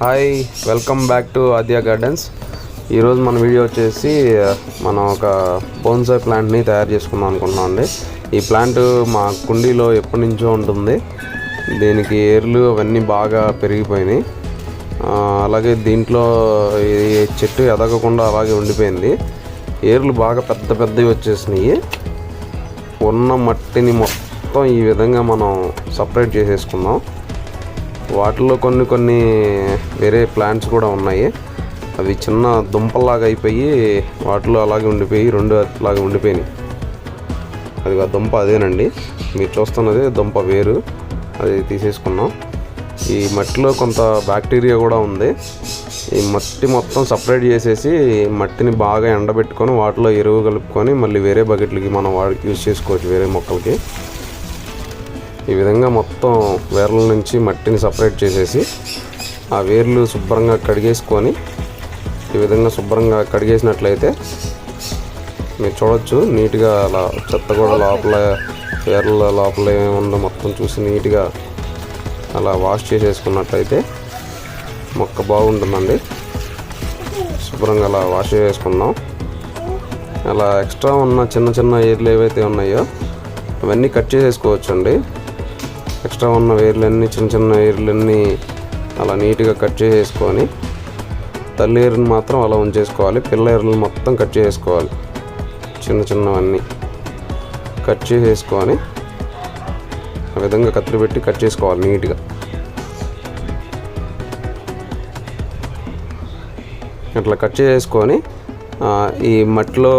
Hi welcome back to Adya gardens ఈరోజు మన video వచ్చేసి మనం ఒక బోన్సాయ్ ప్లాంట్ని తయారు చేసుకుందాం అనుకుంటున్నాం అండి. ఈ ప్లాంట్ మా కుండీలో ఎప్పటి నుంచో ఉంటుంది. దీనికి ఏర్లు అవన్నీ బాగా పెరిగిపోయినాయి. అలాగే దీంట్లో ఈ చెట్టు ఎదగకుండా అలాగే ఉండిపోయింది. ఏర్లు బాగా పెద్ద పెద్దవి వచ్చేసినాయి. ఉన్న మట్టిని మొత్తం ఈ విధంగా మనం సపరేట్ చేసేసుకుందాం. వాటిలో కొన్ని కొన్ని వేరే ప్లాంట్స్ కూడా ఉన్నాయి. అవి చిన్న దుంపల్లాగా అయిపోయి వాటిలో అలాగే ఉండిపోయి రెండు అలాగే ఉండిపోయినాయి. అది ఆ దుంప అదేనండి. మీరు చూస్తున్నది దుంప వేరు. అది తీసేసుకున్నాం. ఈ మట్టిలో కొంత బ్యాక్టీరియా కూడా ఉంది. ఈ మట్టి మొత్తం సపరేట్ చేసేసి మట్టిని బాగా ఎండబెట్టుకొని వాటిలో ఎరువు కలుపుకొని మళ్ళీ వేరే బకెట్లకి మనం వాడికి యూజ్ చేసుకోవచ్చు వేరే మొక్కలకి. ఈ విధంగా మొత్తం వేర్ల నుంచి మట్టిని సపరేట్ చేసేసి ఆ వేర్లు శుభ్రంగా కడిగేసుకొని ఈ విధంగా శుభ్రంగా కడిగేసినట్లయితే మీరు చూడొచ్చు నీట్గా అలా చెత్త కూడా లోపల వేర్ల లోపల ఏముందో మొత్తం చూసి నీట్గా అలా వాష్ చేసేసుకున్నట్లయితే మొక్క బాగుంటుందండి. శుభ్రంగా అలా వాష్ చేసుకున్నాం అలా ఎక్స్ట్రా ఉన్న చిన్న చిన్న ఏర్లు ఏవైతే ఉన్నాయో అవన్నీ కట్ చేసేసుకోవచ్చు అండి ఎక్స్ట్రా ఉన్న వేర్లన్నీ చిన్న చిన్న వేర్లన్నీ అలా నీట్గా కట్ చేసేసుకొని తల్లి ఏరుని మాత్రం అలా ఉంచేసుకోవాలి. పిల్ల ఏరుని మొత్తం కట్ చేసేసుకోవాలి చిన్న చిన్నవన్నీ కట్ చేసేసుకొని ఆ విధంగా కత్తిరి పెట్టి కట్ చేసుకోవాలి నీట్గా. ఇట్లా కట్ చేసుకొని ఈ మట్టిలో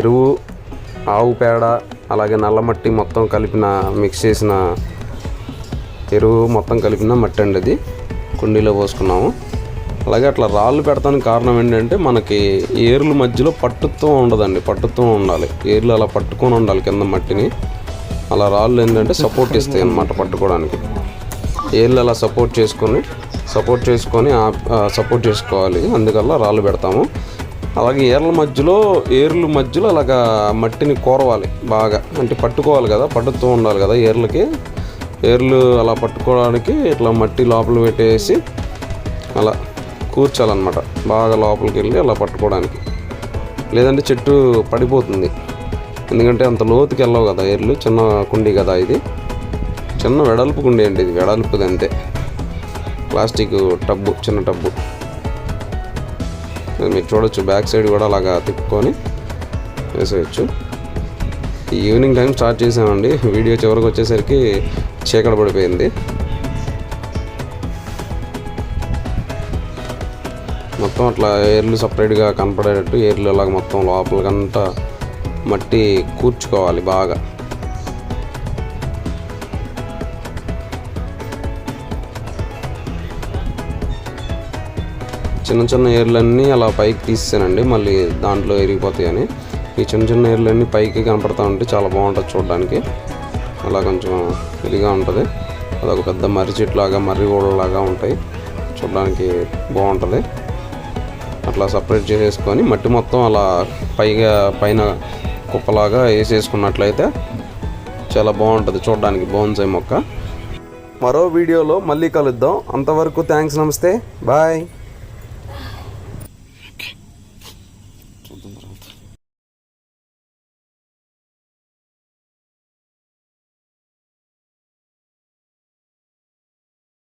ఎరువు ఆవు పేడ అలాగే నల్ల మట్టి మొత్తం కలిపిన మిక్స్ చేసిన ఎరువు మొత్తం కలిపిన మట్టి అండి అది. కుండీలో పోసుకున్నాము. అలాగే అట్లా రాళ్ళు పెడతానికి కారణం ఏంటంటే మనకి ఏర్ల మధ్యలో పట్టుత్వం ఉండదండి పట్టుత్వం ఉండాలి. ఏర్లు అలా పట్టుకొని ఉండాలి కింద మట్టిని. అలా రాళ్ళు ఏంటంటే సపోర్ట్ ఇస్తాయి అన్నమాట పట్టుకోవడానికి. ఏర్లు అలా సపోర్ట్ చేసుకొని సపోర్ట్ చేసుకొని సపోర్ట్ చేసుకోవాలి. అందుకల్లా రాళ్ళు పెడతాము. అలాగే ఏర్ల మధ్యలో ఏర్ల మధ్యలో అలాగా మట్టిని కోరవాలి బాగా. అంటే పట్టుకోవాలి కదా పట్టుతూ ఉండాలి కదా ఏర్లకి. ఏర్లు అలా పట్టుకోవడానికి ఇట్లా మట్టి లోపల పెట్టేసి అలా కూర్చాలన్నమాట. బాగా లోపలికి వెళ్ళి అలా పట్టుకోవడానికి. లేదంటే చెట్టు పడిపోతుంది. ఎందుకంటే అంత లోతుకి వెళ్ళవు కదా ఏర్లు. చిన్న కుండీ కదా ఇది. చిన్న వెడల్పు కుండీ అండి ఇది. వెడల్పుది అంతే. ప్లాస్టిక్ టబ్బు చిన్న టబ్బు. అది మీరు చూడొచ్చు. బ్యాక్ సైడ్ కూడా అలాగా తిప్పుకొని వేసేయచ్చు. ఈవినింగ్ టైం స్టార్ట్ చేసామండి వీడియో చివరికి వచ్చేసరికి చీకటి పడిపోయింది. మొత్తం అట్లా ఏర్లు సపరేట్గా కనపడేటట్టు ఏర్లు అలాగ మొత్తం లోపలికంతా మట్టి కూర్చుకోవాలి బాగా. చిన్న చిన్న ఏర్లన్నీ అలా పైకి తీసానండి మళ్ళీ దాంట్లో ఎరిగిపోతాయని ఈ చిన్న చిన్న ఏర్లన్నీ పైకి కనపడతా ఉంటే చాలా బాగుంటుంది చూడడానికి. అలా కొంచెం ఇదిగా ఉంటుంది. అదొక పెద్ద మర్రి చెట్టు లాగా మర్రి ఓడలాగా ఉంటాయి. చూడడానికి బాగుంటుంది. అట్లా సపరేట్ చేసేసుకొని మట్టి మొత్తం అలా పైగా పైన కుప్పలాగా వేసేసుకున్నట్లయితే చాలా బాగుంటుంది చూడడానికి బోన్సై మొక్క. మరో వీడియోలో మళ్ళీ కలుద్దాం. అంతవరకు థ్యాంక్స్ నమస్తే. బాయ్.